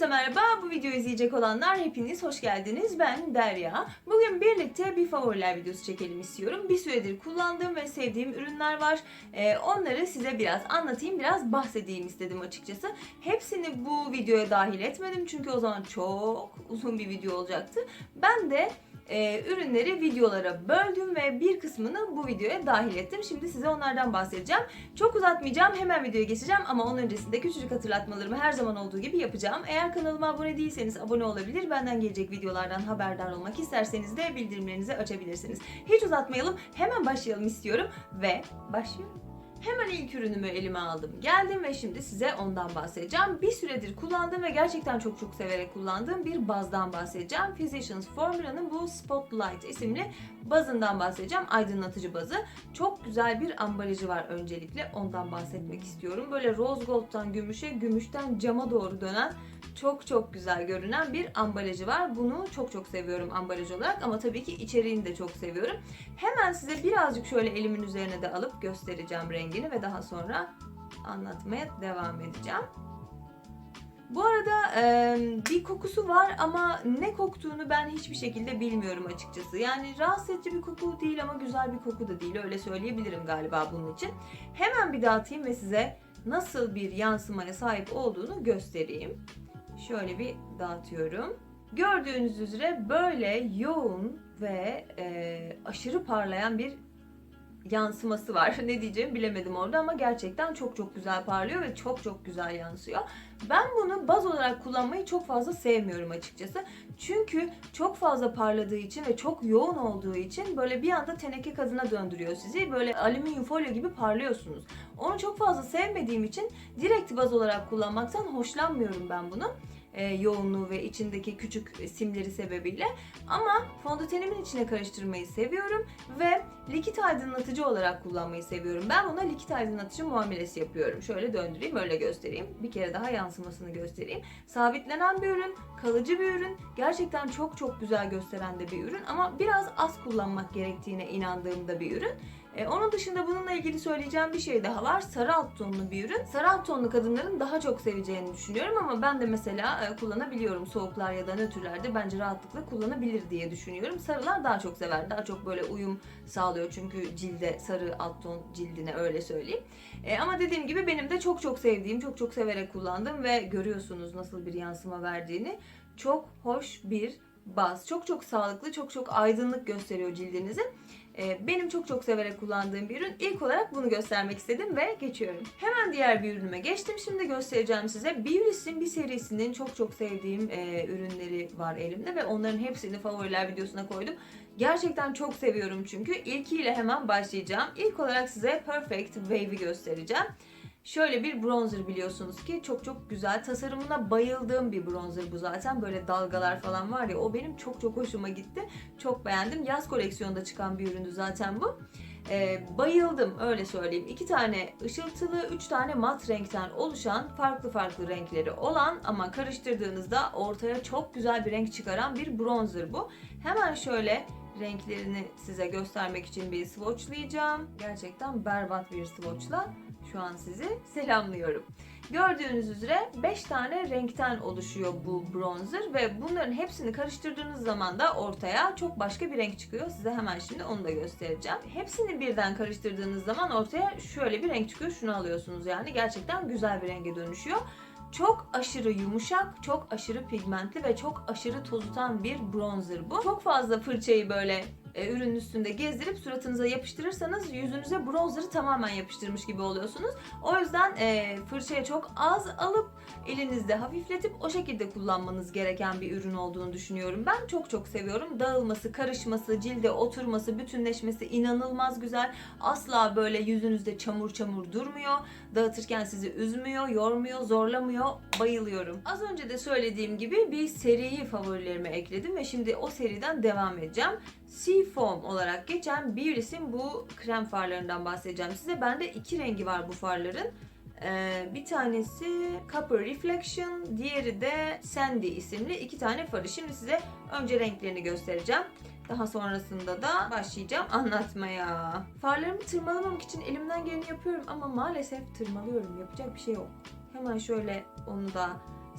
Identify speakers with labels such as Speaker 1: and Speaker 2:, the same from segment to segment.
Speaker 1: Herkese merhaba. Bu videoyu izleyecek olanlar hepiniz hoş geldiniz. Ben Derya. Bugün birlikte bir favoriler videosu çekelim istiyorum. Bir süredir kullandığım ve sevdiğim ürünler var. Ee, onları size biraz anlatayım, biraz bahsedeyim istedim açıkçası. Hepsini bu videoya dahil etmedim çünkü o zaman çok uzun bir video olacaktı. Ben de e, ürünleri videolara böldüm ve bir kısmını bu videoya dahil ettim. Şimdi size onlardan bahsedeceğim. Çok uzatmayacağım. Hemen videoya geçeceğim ama onun öncesinde küçücük hatırlatmalarımı her zaman olduğu gibi yapacağım. Eğer kanalıma abone değilseniz abone olabilir. Benden gelecek videolardan haberdar olmak isterseniz de bildirimlerinizi açabilirsiniz. Hiç uzatmayalım. Hemen başlayalım istiyorum ve başlıyorum. Hemen ilk ürünümü elime aldım. Geldim ve şimdi size ondan bahsedeceğim. Bir süredir kullandığım ve gerçekten çok çok severek kullandığım bir bazdan bahsedeceğim. Physicians Formula'nın bu Spotlight isimli bazından bahsedeceğim. Aydınlatıcı bazı. Çok güzel bir ambalajı var öncelikle. Ondan bahsetmek istiyorum. Böyle rose gold'dan gümüşe, gümüşten cama doğru dönen çok çok güzel görünen bir ambalajı var. Bunu çok çok seviyorum ambalaj olarak ama tabii ki içeriğini de çok seviyorum. Hemen size birazcık şöyle elimin üzerine de alıp göstereceğim rengini ve daha sonra anlatmaya devam edeceğim. Bu arada bir kokusu var ama ne koktuğunu ben hiçbir şekilde bilmiyorum açıkçası. Yani rahatsız edici bir koku değil ama güzel bir koku da değil. Öyle söyleyebilirim galiba bunun için. Hemen bir dağıtayım ve size nasıl bir yansımaya sahip olduğunu göstereyim. Şöyle bir dağıtıyorum. Gördüğünüz üzere böyle yoğun ve aşırı parlayan bir yansıması var. ne diyeceğimi bilemedim orada ama gerçekten çok çok güzel parlıyor ve çok çok güzel yansıyor. Ben bunu baz olarak kullanmayı çok fazla sevmiyorum açıkçası. Çünkü çok fazla parladığı için ve çok yoğun olduğu için böyle bir anda teneke kadına döndürüyor sizi. Böyle alüminyum folyo gibi parlıyorsunuz. Onu çok fazla sevmediğim için direkt baz olarak kullanmaktan hoşlanmıyorum ben bunu e, yoğunluğu ve içindeki küçük simleri sebebiyle. Ama fondötenimin içine karıştırmayı seviyorum ve likit aydınlatıcı olarak kullanmayı seviyorum. Ben buna likit aydınlatıcı muamelesi yapıyorum. Şöyle döndüreyim, öyle göstereyim. Bir kere daha yansımasını göstereyim. Sabitlenen bir ürün, kalıcı bir ürün. Gerçekten çok çok güzel gösteren de bir ürün ama biraz az kullanmak gerektiğine inandığım da bir ürün. E, onun dışında bununla ilgili söyleyeceğim bir şey daha var. Sarı alt tonlu bir ürün. Sarı alt tonlu kadınların daha çok seveceğini düşünüyorum ama ben de mesela e, kullanabiliyorum soğuklar ya da nötrlerde bence rahatlıkla kullanabilir diye düşünüyorum. Sarılar daha çok sever. Daha çok böyle uyum sağlıyor çünkü cilde sarı alt ton cildine öyle söyleyeyim. E, ama dediğim gibi benim de çok çok sevdiğim, çok çok severek kullandığım ve görüyorsunuz nasıl bir yansıma verdiğini. Çok hoş bir baz. Çok çok sağlıklı, çok çok aydınlık gösteriyor cildinizi. Ee, benim çok çok severek kullandığım bir ürün. İlk olarak bunu göstermek istedim ve geçiyorum. Hemen diğer bir ürünüme geçtim. Şimdi göstereceğim size. Beuris'in bir serisinin çok çok sevdiğim e, ürünleri var elimde ve onların hepsini favoriler videosuna koydum. Gerçekten çok seviyorum çünkü. İlkiyle hemen başlayacağım. İlk olarak size Perfect Wave'i göstereceğim. Şöyle bir bronzer biliyorsunuz ki çok çok güzel. Tasarımına bayıldığım bir bronzer bu zaten. Böyle dalgalar falan var ya o benim çok çok hoşuma gitti. Çok beğendim. Yaz koleksiyonda çıkan bir üründü zaten bu. Ee, bayıldım öyle söyleyeyim. İki tane ışıltılı, üç tane mat renkten oluşan farklı farklı renkleri olan ama karıştırdığınızda ortaya çok güzel bir renk çıkaran bir bronzer bu. Hemen şöyle renklerini size göstermek için bir swatchlayacağım. Gerçekten berbat bir swatchla şu an sizi selamlıyorum. Gördüğünüz üzere 5 tane renkten oluşuyor bu bronzer ve bunların hepsini karıştırdığınız zaman da ortaya çok başka bir renk çıkıyor. Size hemen şimdi onu da göstereceğim. Hepsini birden karıştırdığınız zaman ortaya şöyle bir renk çıkıyor. Şunu alıyorsunuz yani gerçekten güzel bir renge dönüşüyor. Çok aşırı yumuşak, çok aşırı pigmentli ve çok aşırı tozutan bir bronzer bu. Çok fazla fırçayı böyle e, ürünün üstünde gezdirip suratınıza yapıştırırsanız yüzünüze bronzer'ı tamamen yapıştırmış gibi oluyorsunuz. O yüzden e, fırçaya çok az alıp elinizde hafifletip o şekilde kullanmanız gereken bir ürün olduğunu düşünüyorum. Ben çok çok seviyorum. Dağılması, karışması, cilde oturması, bütünleşmesi inanılmaz güzel. Asla böyle yüzünüzde çamur çamur durmuyor. Dağıtırken sizi üzmüyor, yormuyor, zorlamıyor. Bayılıyorum. Az önce de söylediğim gibi bir seriyi favorilerime ekledim ve şimdi o seriden devam edeceğim. Seafoam olarak geçen Beauty's'in bu krem farlarından bahsedeceğim size. Bende iki rengi var bu farların. Ee, bir tanesi Copper Reflection, diğeri de Sandy isimli iki tane farı. Şimdi size önce renklerini göstereceğim. Daha sonrasında da başlayacağım anlatmaya. Farlarımı tırmalamamak için elimden geleni yapıyorum ama maalesef tırmalıyorum. Yapacak bir şey yok. Hemen şöyle onu da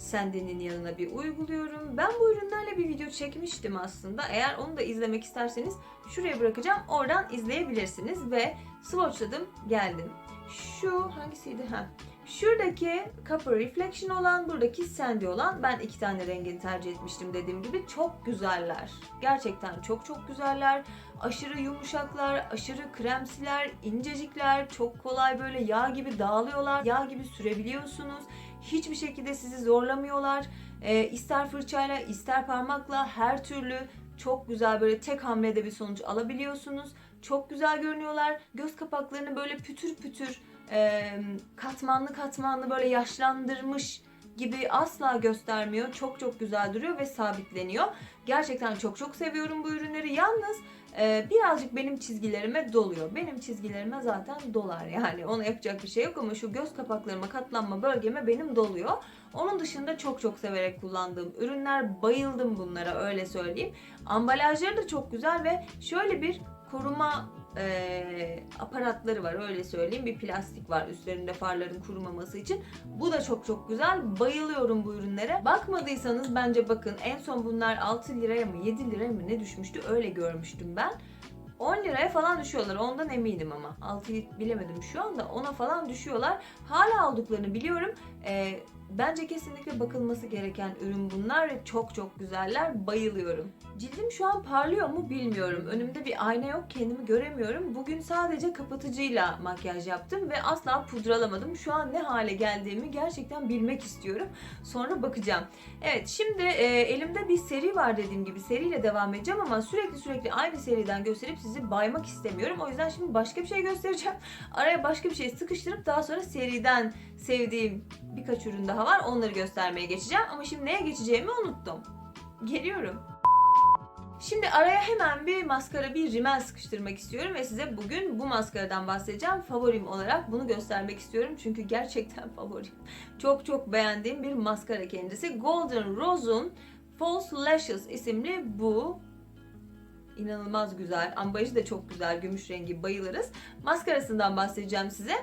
Speaker 1: Sende'nin yanına bir uyguluyorum. Ben bu ürünlerle bir video çekmiştim aslında. Eğer onu da izlemek isterseniz şuraya bırakacağım. Oradan izleyebilirsiniz ve swatchladım geldim. Şu hangisiydi? Ha. Şuradaki Copper Reflection olan, buradaki Sandy olan ben iki tane rengini tercih etmiştim dediğim gibi. Çok güzeller. Gerçekten çok çok güzeller. Aşırı yumuşaklar, aşırı kremsiler, incecikler, çok kolay böyle yağ gibi dağılıyorlar. Yağ gibi sürebiliyorsunuz. Hiçbir şekilde sizi zorlamıyorlar. Ee, ister fırçayla, ister parmakla her türlü çok güzel böyle tek hamlede bir sonuç alabiliyorsunuz. Çok güzel görünüyorlar. Göz kapaklarını böyle pütür pütür e, katmanlı katmanlı böyle yaşlandırmış gibi asla göstermiyor. Çok çok güzel duruyor ve sabitleniyor. Gerçekten çok çok seviyorum bu ürünleri. Yalnız e, birazcık benim çizgilerime doluyor. Benim çizgilerime zaten dolar yani. Ona yapacak bir şey yok ama şu göz kapaklarıma katlanma bölgeme benim doluyor. Onun dışında çok çok severek kullandığım ürünler. Bayıldım bunlara öyle söyleyeyim. Ambalajları da çok güzel ve şöyle bir koruma e, aparatları var öyle söyleyeyim. Bir plastik var üstlerinde farların kurumaması için. Bu da çok çok güzel. Bayılıyorum bu ürünlere. Bakmadıysanız bence bakın. En son bunlar 6 liraya mı 7 liraya mı ne düşmüştü öyle görmüştüm ben. 10 liraya falan düşüyorlar. Ondan eminim ama. 6'yı bilemedim şu anda. Ona falan düşüyorlar. Hala aldıklarını biliyorum. Ee, bence kesinlikle bakılması gereken ürün bunlar ve çok çok güzeller. Bayılıyorum. Cildim şu an parlıyor mu bilmiyorum. Önümde bir ayna yok. Kendimi göremiyorum. Bugün sadece kapatıcıyla makyaj yaptım ve asla pudralamadım. Şu an ne hale geldiğimi gerçekten bilmek istiyorum. Sonra bakacağım. Evet şimdi e, elimde bir seri var dediğim gibi. Seriyle devam edeceğim ama sürekli sürekli aynı seriden gösterip sizi baymak istemiyorum. O yüzden şimdi başka bir şey göstereceğim. Araya başka bir şey sıkıştırıp daha sonra seriden sevdiğim birkaç ürün daha var. Onları göstermeye geçeceğim. Ama şimdi neye geçeceğimi unuttum. Geliyorum. Şimdi araya hemen bir maskara, bir rimel sıkıştırmak istiyorum ve size bugün bu maskaradan bahsedeceğim. Favorim olarak bunu göstermek istiyorum çünkü gerçekten favorim. Çok çok beğendiğim bir maskara kendisi. Golden Rose'un False Lashes isimli bu inanılmaz güzel. Ambalajı da çok güzel. Gümüş rengi bayılırız. Maskarasından bahsedeceğim size.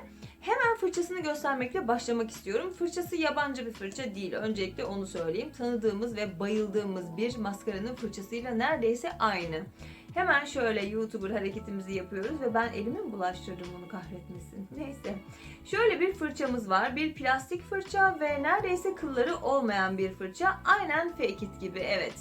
Speaker 1: Hemen fırçasını göstermekle başlamak istiyorum. Fırçası yabancı bir fırça değil. Öncelikle onu söyleyeyim. Tanıdığımız ve bayıldığımız bir maskaranın fırçasıyla neredeyse aynı. Hemen şöyle YouTuber hareketimizi yapıyoruz ve ben elimi mi bulaştırdım onu kahretmesin. Neyse. Şöyle bir fırçamız var. Bir plastik fırça ve neredeyse kılları olmayan bir fırça. Aynen Fake It gibi evet.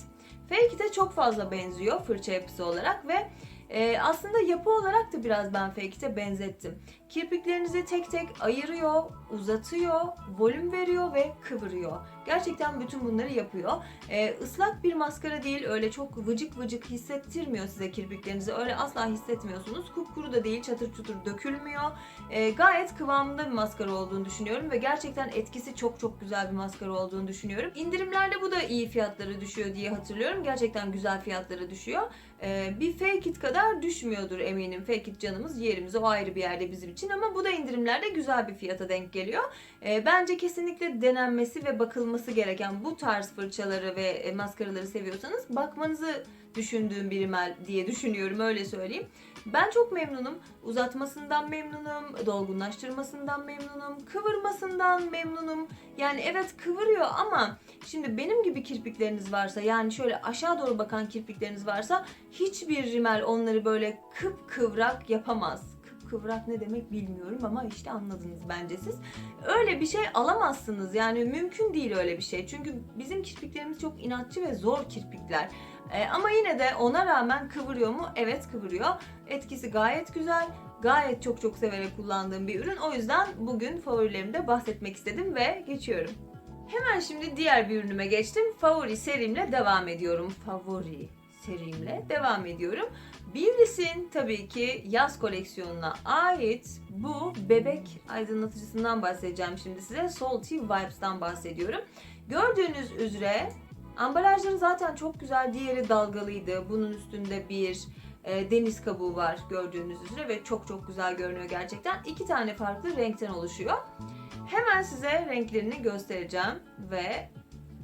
Speaker 1: Fake çok fazla benziyor fırça yapısı olarak ve ee, aslında yapı olarak da biraz ben Fake It'e benzettim. Kirpiklerinizi tek tek ayırıyor, uzatıyor, volüm veriyor ve kıvırıyor. Gerçekten bütün bunları yapıyor. Ee, ıslak bir maskara değil, öyle çok vıcık vıcık hissettirmiyor size kirpiklerinizi. Öyle asla hissetmiyorsunuz. Kupkuru da değil, çatır çutur dökülmüyor. Ee, gayet kıvamında bir maskara olduğunu düşünüyorum ve gerçekten etkisi çok çok güzel bir maskara olduğunu düşünüyorum. İndirimlerde bu da iyi fiyatları düşüyor diye hatırlıyorum. Gerçekten güzel fiyatları düşüyor. Ee, bir fake it kadar düşmüyordur eminim. Fake it canımız yerimiz o ayrı bir yerde bizim için ama bu da indirimlerde güzel bir fiyata denk geliyor. Ee, bence kesinlikle denenmesi ve bakılması gereken bu tarz fırçaları ve e, maskaraları seviyorsanız bakmanızı düşündüğüm bir rimel diye düşünüyorum öyle söyleyeyim. Ben çok memnunum. Uzatmasından memnunum, dolgunlaştırmasından memnunum, kıvırmasından memnunum. Yani evet kıvırıyor ama şimdi benim gibi kirpikleriniz varsa yani şöyle aşağı doğru bakan kirpikleriniz varsa hiçbir rimel onları böyle kıpkıvrak yapamaz kıvrak ne demek bilmiyorum ama işte anladınız bence siz. Öyle bir şey alamazsınız yani mümkün değil öyle bir şey. Çünkü bizim kirpiklerimiz çok inatçı ve zor kirpikler. Ee, ama yine de ona rağmen kıvırıyor mu? Evet kıvırıyor. Etkisi gayet güzel. Gayet çok çok severek kullandığım bir ürün. O yüzden bugün favorilerimde bahsetmek istedim ve geçiyorum. Hemen şimdi diğer bir ürünüme geçtim. Favori serimle devam ediyorum. Favori serimle devam ediyorum. Biblis'in tabii ki yaz koleksiyonuna ait bu bebek aydınlatıcısından bahsedeceğim şimdi size. Salty Vibes'tan bahsediyorum. Gördüğünüz üzere ambalajları zaten çok güzel. Diğeri dalgalıydı. Bunun üstünde bir e, deniz kabuğu var gördüğünüz üzere ve çok çok güzel görünüyor gerçekten. İki tane farklı renkten oluşuyor. Hemen size renklerini göstereceğim ve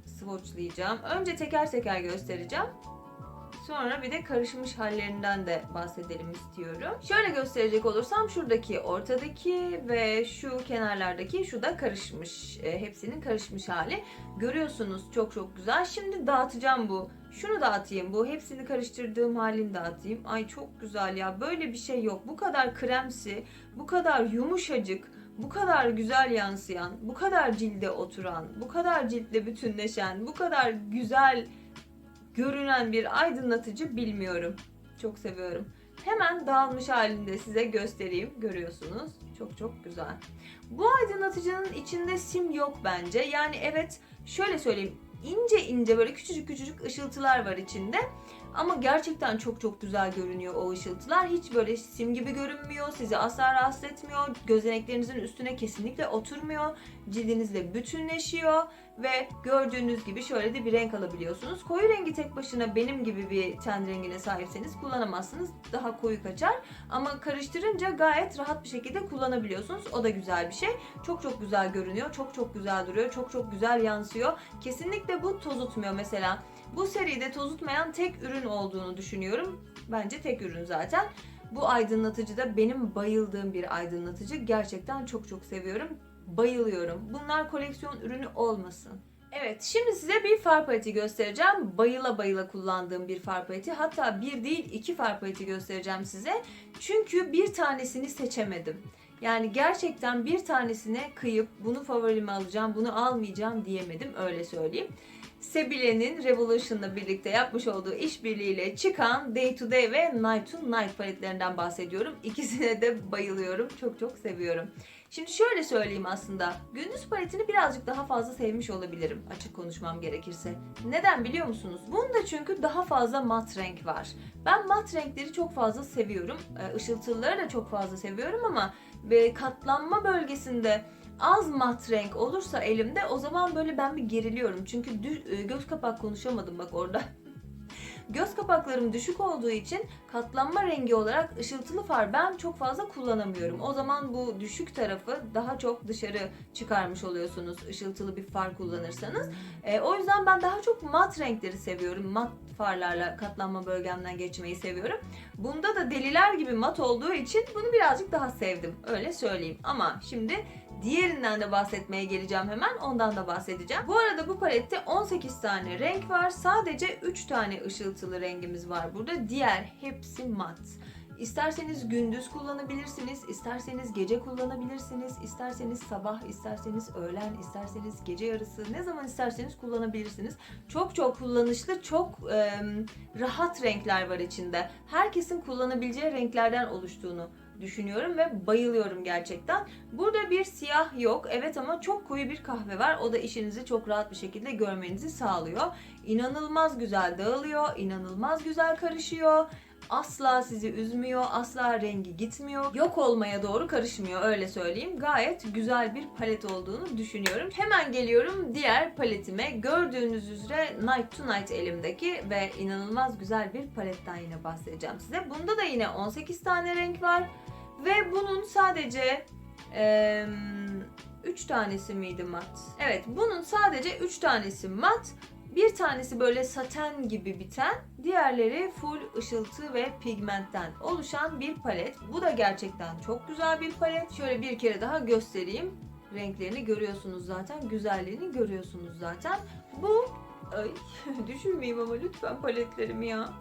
Speaker 1: swatchlayacağım. Önce teker teker göstereceğim. Sonra bir de karışmış hallerinden de bahsedelim istiyorum. Şöyle gösterecek olursam şuradaki ortadaki ve şu kenarlardaki şu da karışmış. E, hepsinin karışmış hali. Görüyorsunuz çok çok güzel. Şimdi dağıtacağım bu. Şunu dağıtayım. Bu hepsini karıştırdığım halini dağıtayım. Ay çok güzel ya. Böyle bir şey yok. Bu kadar kremsi, bu kadar yumuşacık, bu kadar güzel yansıyan, bu kadar cilde oturan, bu kadar ciltle bütünleşen, bu kadar güzel görünen bir aydınlatıcı bilmiyorum. Çok seviyorum. Hemen dağılmış halinde size göstereyim. Görüyorsunuz. Çok çok güzel. Bu aydınlatıcının içinde sim yok bence. Yani evet şöyle söyleyeyim. ince ince böyle küçücük küçücük ışıltılar var içinde. Ama gerçekten çok çok güzel görünüyor o ışıltılar. Hiç böyle sim gibi görünmüyor. Sizi asla rahatsız etmiyor. Gözeneklerinizin üstüne kesinlikle oturmuyor. Cildinizle bütünleşiyor. Ve gördüğünüz gibi şöyle de bir renk alabiliyorsunuz. Koyu rengi tek başına benim gibi bir ten rengine sahipseniz kullanamazsınız. Daha koyu kaçar. Ama karıştırınca gayet rahat bir şekilde kullanabiliyorsunuz. O da güzel bir şey. Çok çok güzel görünüyor. Çok çok güzel duruyor. Çok çok güzel yansıyor. Kesinlikle bu tozutmuyor mesela. Bu seride tozutmayan tek ürün olduğunu düşünüyorum. Bence tek ürün zaten. Bu aydınlatıcı da benim bayıldığım bir aydınlatıcı. Gerçekten çok çok seviyorum. Bayılıyorum. Bunlar koleksiyon ürünü olmasın. Evet, şimdi size bir far paleti göstereceğim. Bayıla bayıla kullandığım bir far paleti. Hatta bir değil iki far paleti göstereceğim size. Çünkü bir tanesini seçemedim. Yani gerçekten bir tanesine kıyıp bunu favorime alacağım, bunu almayacağım diyemedim öyle söyleyeyim. Sebile'nin Revolution'la birlikte yapmış olduğu işbirliğiyle çıkan Day to Day ve Night to Night paletlerinden bahsediyorum. İkisine de bayılıyorum. Çok çok seviyorum. Şimdi şöyle söyleyeyim aslında. Gündüz paletini birazcık daha fazla sevmiş olabilirim açık konuşmam gerekirse. Neden biliyor musunuz? Bunda çünkü daha fazla mat renk var. Ben mat renkleri çok fazla seviyorum. Ee, Işıltılıları da çok fazla seviyorum ama katlanma bölgesinde az mat renk olursa elimde o zaman böyle ben bir geriliyorum. Çünkü dü- e, göz kapak konuşamadım bak orada. Göz kapaklarım düşük olduğu için katlanma rengi olarak ışıltılı far ben çok fazla kullanamıyorum. O zaman bu düşük tarafı daha çok dışarı çıkarmış oluyorsunuz ışıltılı bir far kullanırsanız. E, o yüzden ben daha çok mat renkleri seviyorum. Mat farlarla katlanma bölgemden geçmeyi seviyorum. Bunda da deliler gibi mat olduğu için bunu birazcık daha sevdim. Öyle söyleyeyim. Ama şimdi Diğerinden de bahsetmeye geleceğim hemen. Ondan da bahsedeceğim. Bu arada bu palette 18 tane renk var. Sadece 3 tane ışıltılı rengimiz var burada. Diğer hepsi mat. İsterseniz gündüz kullanabilirsiniz, isterseniz gece kullanabilirsiniz, isterseniz sabah, isterseniz öğlen, isterseniz gece yarısı, ne zaman isterseniz kullanabilirsiniz. Çok çok kullanışlı, çok e, rahat renkler var içinde. Herkesin kullanabileceği renklerden oluştuğunu düşünüyorum ve bayılıyorum gerçekten. Burada bir siyah yok evet ama çok koyu bir kahve var. O da işinizi çok rahat bir şekilde görmenizi sağlıyor. İnanılmaz güzel dağılıyor, inanılmaz güzel karışıyor. Asla sizi üzmüyor, asla rengi gitmiyor. Yok olmaya doğru karışmıyor öyle söyleyeyim. Gayet güzel bir palet olduğunu düşünüyorum. Hemen geliyorum diğer paletime. Gördüğünüz üzere Night to Night elimdeki ve inanılmaz güzel bir paletten yine bahsedeceğim size. Bunda da yine 18 tane renk var. Ve bunun sadece 3 tanesi miydi mat? Evet bunun sadece 3 tanesi mat. Bir tanesi böyle saten gibi biten, diğerleri full ışıltı ve pigmentten oluşan bir palet. Bu da gerçekten çok güzel bir palet. Şöyle bir kere daha göstereyim. Renklerini görüyorsunuz zaten, güzelliğini görüyorsunuz zaten. Bu Ay düşürmeyeyim ama lütfen paletlerimi ya.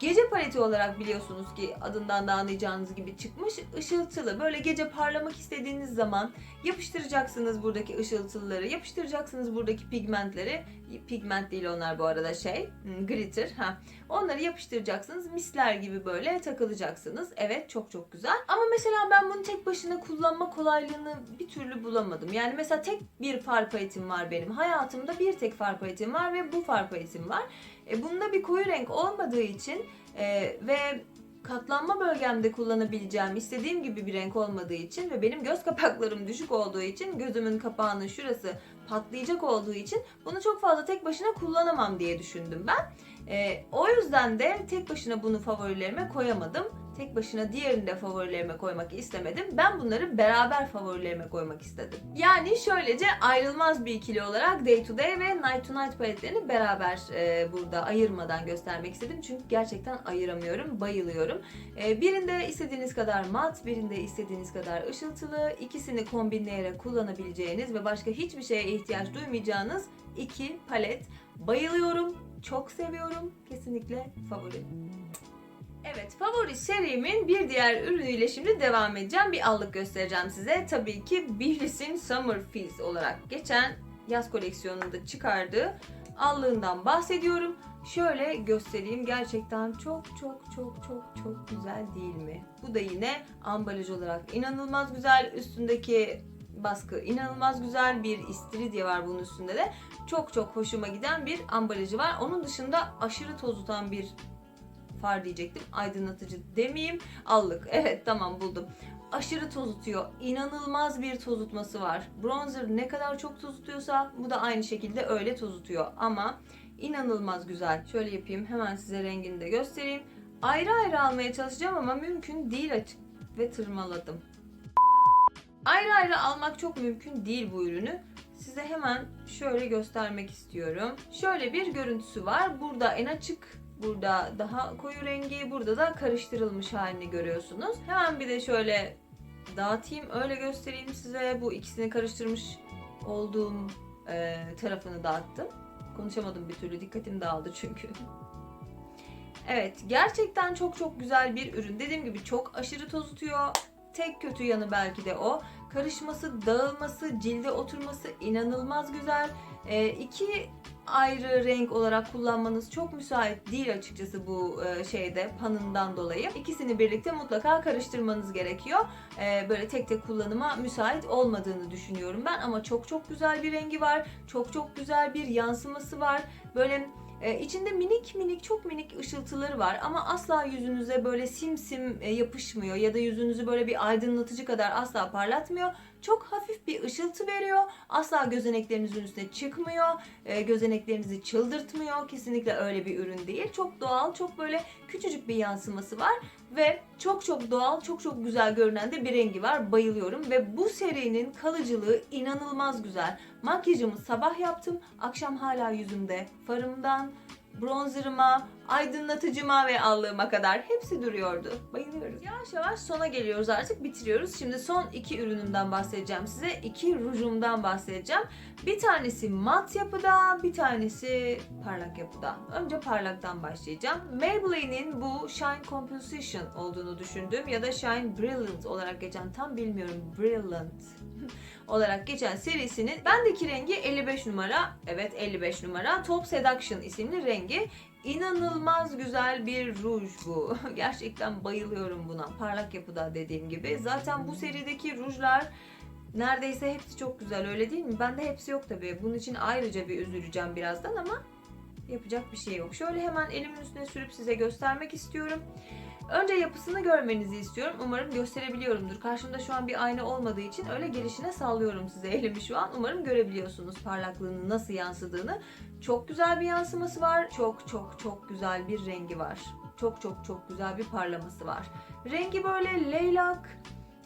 Speaker 1: Gece paleti olarak biliyorsunuz ki adından da anlayacağınız gibi çıkmış ışıltılı. Böyle gece parlamak istediğiniz zaman yapıştıracaksınız buradaki ışıltılıları, yapıştıracaksınız buradaki pigmentleri. Pigment değil onlar bu arada şey, hmm, glitter. Ha. Onları yapıştıracaksınız. Misler gibi böyle takılacaksınız. Evet çok çok güzel. Ama mesela ben bunu tek başına kullanma kolaylığını bir türlü bulamadım. Yani mesela tek bir far paletim var benim. Hayatımda bir tek far paletim var ve bu far paletim var. E, bunda bir koyu renk olmadığı için e, ve katlanma bölgemde kullanabileceğim istediğim gibi bir renk olmadığı için ve benim göz kapaklarım düşük olduğu için gözümün kapağının şurası patlayacak olduğu için bunu çok fazla tek başına kullanamam diye düşündüm ben. E, o yüzden de tek başına bunu favorilerime koyamadım. Tek başına diğerini de favorilerime koymak istemedim. Ben bunları beraber favorilerime koymak istedim. Yani şöylece ayrılmaz bir ikili olarak Day to Day ve Night to Night paletlerini beraber e, burada ayırmadan göstermek istedim. Çünkü gerçekten ayıramıyorum, bayılıyorum. E, birinde istediğiniz kadar mat, birinde istediğiniz kadar ışıltılı, ikisini kombinleyerek kullanabileceğiniz ve başka hiçbir şeye ihtiyaç duymayacağınız iki palet. Bayılıyorum, çok seviyorum. Kesinlikle favorim. Evet, favori serimin bir diğer ürünüyle şimdi devam edeceğim. Bir allık göstereceğim size. Tabii ki Bihlis'in Summer Fizz olarak geçen yaz koleksiyonunda çıkardığı allığından bahsediyorum. Şöyle göstereyim. Gerçekten çok çok çok çok çok güzel değil mi? Bu da yine ambalaj olarak inanılmaz güzel. Üstündeki baskı inanılmaz güzel. Bir istiridye var bunun üstünde de. Çok çok hoşuma giden bir ambalajı var. Onun dışında aşırı tozutan bir far diyecektim. Aydınlatıcı demeyeyim. Allık. Evet tamam buldum. Aşırı tozutuyor. İnanılmaz bir tozutması var. Bronzer ne kadar çok tozutuyorsa bu da aynı şekilde öyle tozutuyor. Ama inanılmaz güzel. Şöyle yapayım. Hemen size rengini de göstereyim. Ayrı ayrı almaya çalışacağım ama mümkün değil açık ve tırmaladım. Ayrı ayrı almak çok mümkün değil bu ürünü. Size hemen şöyle göstermek istiyorum. Şöyle bir görüntüsü var. Burada en açık Burada daha koyu rengi, burada da karıştırılmış halini görüyorsunuz. Hemen bir de şöyle dağıtayım, öyle göstereyim size. Bu ikisini karıştırmış olduğum e, tarafını dağıttım. Konuşamadım bir türlü, dikkatim dağıldı çünkü. Evet, gerçekten çok çok güzel bir ürün. Dediğim gibi çok aşırı tozutuyor. Tek kötü yanı belki de o. Karışması, dağılması, cilde oturması inanılmaz güzel. E, iki ayrı renk olarak kullanmanız çok müsait değil açıkçası bu e, şeyde panından dolayı. İkisini birlikte mutlaka karıştırmanız gerekiyor. E, böyle tek tek kullanıma müsait olmadığını düşünüyorum ben ama çok çok güzel bir rengi var. Çok çok güzel bir yansıması var. Böyle ee, içinde minik minik çok minik ışıltıları var ama asla yüzünüze böyle simsim e, yapışmıyor ya da yüzünüzü böyle bir aydınlatıcı kadar asla parlatmıyor. Çok hafif bir ışıltı veriyor. Asla gözeneklerinizin üstüne çıkmıyor. E, gözeneklerinizi çıldırtmıyor. Kesinlikle öyle bir ürün değil. Çok doğal, çok böyle küçücük bir yansıması var ve çok çok doğal, çok çok güzel görünen de bir rengi var. Bayılıyorum ve bu serinin kalıcılığı inanılmaz güzel. Makyajımı sabah yaptım, akşam hala yüzümde. Farımdan bronzerıma, aydınlatıcıma ve allığıma kadar hepsi duruyordu. Bayılıyorum. Yavaş yavaş sona geliyoruz artık bitiriyoruz. Şimdi son iki ürünümden bahsedeceğim size. İki rujumdan bahsedeceğim. Bir tanesi mat yapıda, bir tanesi parlak yapıda. Önce parlaktan başlayacağım. Maybelline'in bu Shine Composition olduğunu düşündüğüm ya da Shine Brilliant olarak geçen tam bilmiyorum. Brilliant olarak geçen serisinin bendeki rengi 55 numara. Evet 55 numara. Top Seduction isimli rengi. İnanılmaz güzel bir ruj bu. Gerçekten bayılıyorum buna. Parlak yapıda dediğim gibi. Zaten bu serideki rujlar neredeyse hepsi çok güzel öyle değil mi? Bende hepsi yok tabii. Bunun için ayrıca bir üzüleceğim birazdan ama yapacak bir şey yok. Şöyle hemen elimin üstüne sürüp size göstermek istiyorum. Önce yapısını görmenizi istiyorum. Umarım gösterebiliyorumdur. Karşımda şu an bir ayna olmadığı için öyle gelişine sallıyorum size elimi şu an. Umarım görebiliyorsunuz parlaklığının nasıl yansıdığını. Çok güzel bir yansıması var. Çok çok çok güzel bir rengi var. Çok çok çok güzel bir parlaması var. Rengi böyle leylak,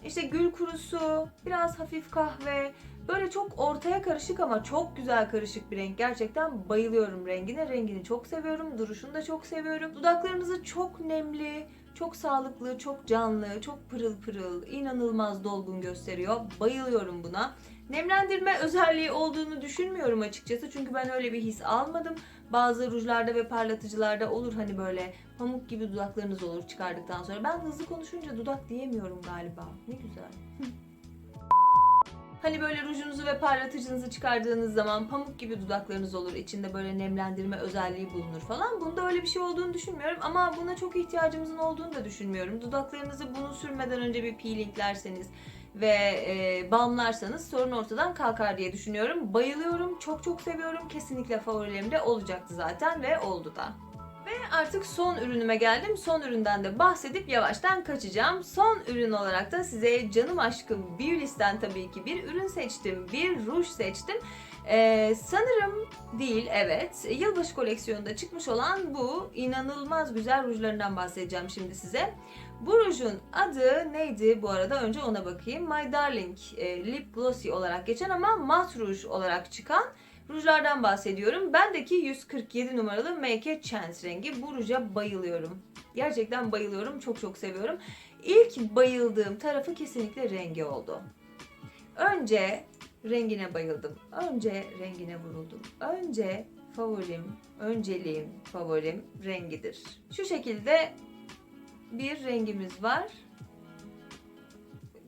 Speaker 1: işte gül kurusu, biraz hafif kahve, Böyle çok ortaya karışık ama çok güzel karışık bir renk. Gerçekten bayılıyorum rengine. Rengini çok seviyorum. Duruşunu da çok seviyorum. Dudaklarınızı çok nemli, çok sağlıklı, çok canlı, çok pırıl pırıl, inanılmaz dolgun gösteriyor. Bayılıyorum buna. Nemlendirme özelliği olduğunu düşünmüyorum açıkçası. Çünkü ben öyle bir his almadım. Bazı rujlarda ve parlatıcılarda olur hani böyle pamuk gibi dudaklarınız olur çıkardıktan sonra. Ben hızlı konuşunca dudak diyemiyorum galiba. Ne güzel. Hani böyle rujunuzu ve parlatıcınızı çıkardığınız zaman pamuk gibi dudaklarınız olur. İçinde böyle nemlendirme özelliği bulunur falan. Bunda öyle bir şey olduğunu düşünmüyorum ama buna çok ihtiyacımızın olduğunu da düşünmüyorum. Dudaklarınızı bunu sürmeden önce bir peelinglerseniz ve e, balmlarsanız sorun ortadan kalkar diye düşünüyorum. Bayılıyorum, çok çok seviyorum. Kesinlikle favorilerimde olacaktı zaten ve oldu da. Ve artık son ürünüme geldim. Son üründen de bahsedip yavaştan kaçacağım. Son ürün olarak da size canım aşkım Beauty's'ten tabii ki bir ürün seçtim. Bir ruj seçtim. Ee, sanırım değil evet. Yılbaşı koleksiyonunda çıkmış olan bu inanılmaz güzel rujlarından bahsedeceğim şimdi size. Bu rujun adı neydi bu arada? Önce ona bakayım. My Darling e, Lip Glossy olarak geçen ama mat ruj olarak çıkan rujlardan bahsediyorum. Bendeki 147 numaralı a Chance rengi. Bu ruja bayılıyorum. Gerçekten bayılıyorum. Çok çok seviyorum. İlk bayıldığım tarafı kesinlikle rengi oldu. Önce rengine bayıldım. Önce rengine vuruldum. Önce favorim, önceliğim, favorim rengidir. Şu şekilde bir rengimiz var.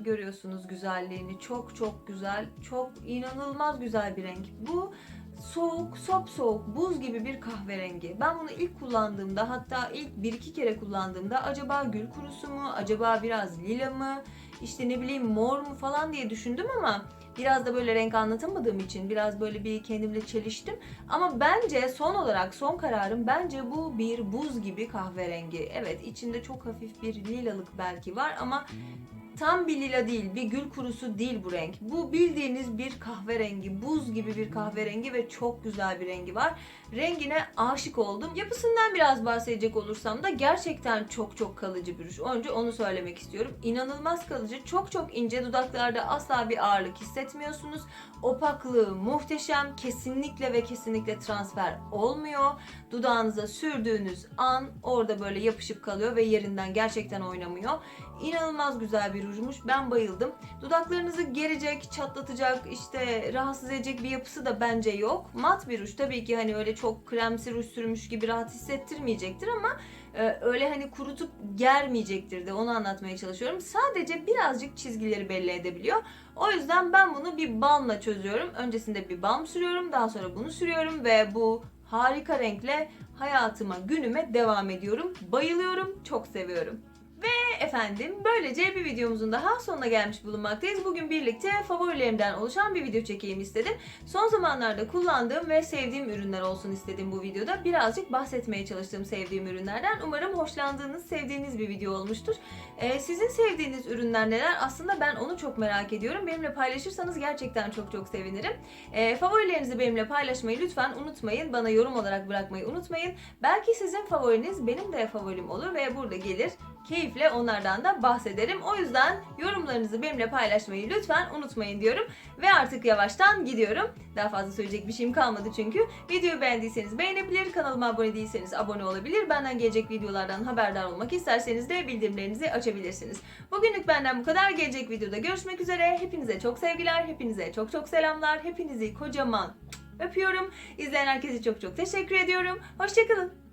Speaker 1: Görüyorsunuz güzelliğini. Çok çok güzel, çok inanılmaz güzel bir renk. Bu soğuk, sop soğuk, buz gibi bir kahverengi. Ben bunu ilk kullandığımda hatta ilk bir iki kere kullandığımda acaba gül kurusu mu, acaba biraz lila mı, işte ne bileyim mor mu falan diye düşündüm ama biraz da böyle renk anlatamadığım için biraz böyle bir kendimle çeliştim. Ama bence son olarak son kararım bence bu bir buz gibi kahverengi. Evet içinde çok hafif bir lilalık belki var ama tam bir lila değil, bir gül kurusu değil bu renk. Bu bildiğiniz bir kahverengi, buz gibi bir kahverengi ve çok güzel bir rengi var. Rengine aşık oldum. Yapısından biraz bahsedecek olursam da gerçekten çok çok kalıcı bir ruj. Önce onu söylemek istiyorum. İnanılmaz kalıcı, çok çok ince dudaklarda asla bir ağırlık hissetmiyorsunuz. Opaklığı muhteşem, kesinlikle ve kesinlikle transfer olmuyor. Dudağınıza sürdüğünüz an orada böyle yapışıp kalıyor ve yerinden gerçekten oynamıyor. İnanılmaz güzel bir rujmuş. Ben bayıldım. Dudaklarınızı gerecek, çatlatacak, işte rahatsız edecek bir yapısı da bence yok. Mat bir ruj. Tabii ki hani öyle çok kremsi ruj sürmüş gibi rahat hissettirmeyecektir ama öyle hani kurutup germeyecektir de onu anlatmaya çalışıyorum. Sadece birazcık çizgileri belli edebiliyor. O yüzden ben bunu bir balmla çözüyorum. Öncesinde bir balm sürüyorum. Daha sonra bunu sürüyorum ve bu harika renkle hayatıma, günüme devam ediyorum. Bayılıyorum, çok seviyorum. Ve efendim böylece bir videomuzun daha sonuna gelmiş bulunmaktayız. Bugün birlikte favorilerimden oluşan bir video çekeyim istedim. Son zamanlarda kullandığım ve sevdiğim ürünler olsun istedim bu videoda. Birazcık bahsetmeye çalıştığım sevdiğim ürünlerden. Umarım hoşlandığınız, sevdiğiniz bir video olmuştur. Ee, sizin sevdiğiniz ürünler neler? Aslında ben onu çok merak ediyorum. Benimle paylaşırsanız gerçekten çok çok sevinirim. Ee, favorilerinizi benimle paylaşmayı lütfen unutmayın. Bana yorum olarak bırakmayı unutmayın. Belki sizin favoriniz benim de favorim olur ve burada gelir keyifle onlardan da bahsederim. O yüzden yorumlarınızı benimle paylaşmayı lütfen unutmayın diyorum. Ve artık yavaştan gidiyorum. Daha fazla söyleyecek bir şeyim kalmadı çünkü. Videoyu beğendiyseniz beğenebilir, kanalıma abone değilseniz abone olabilir. Benden gelecek videolardan haberdar olmak isterseniz de bildirimlerinizi açabilirsiniz. Bugünlük benden bu kadar. Gelecek videoda görüşmek üzere. Hepinize çok sevgiler, hepinize çok çok selamlar. Hepinizi kocaman öpüyorum. İzleyen herkese çok çok teşekkür ediyorum. Hoşçakalın.